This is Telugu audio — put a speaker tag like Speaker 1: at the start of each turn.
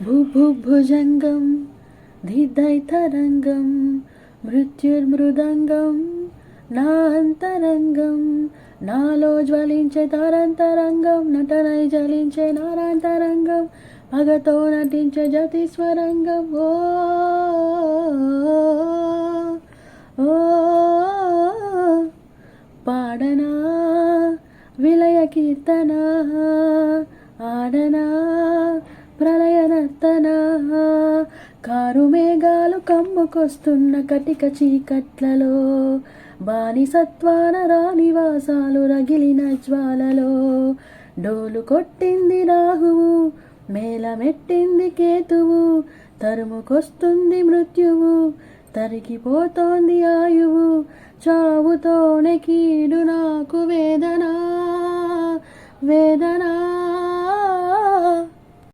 Speaker 1: భుభుభుజంగం ధిదైతరంగం మృత్యుర్మృదంగం నా అంతరంగం నాలో జ్వలించే తరంతరంగం నటనై జలించే నారాంతరంగం పగతో నటించే జతిస్వరంగం ఓ ఓ పాడనా విలయ కీర్తన ఆడనా ప్రళయ కారు మేఘాలు కమ్ముకొస్తున్న కటిక చీకట్లలో బానిసత్వాన రానివాసాలు రగిలిన జ్వాలలో. డోలు కొట్టింది రాహువు మేలమెట్టింది కేతువు తరుముకొస్తుంది మృత్యువు తరిగిపోతోంది ఆయువు. చావుతోనే కీడు నాకు వేదన వేదన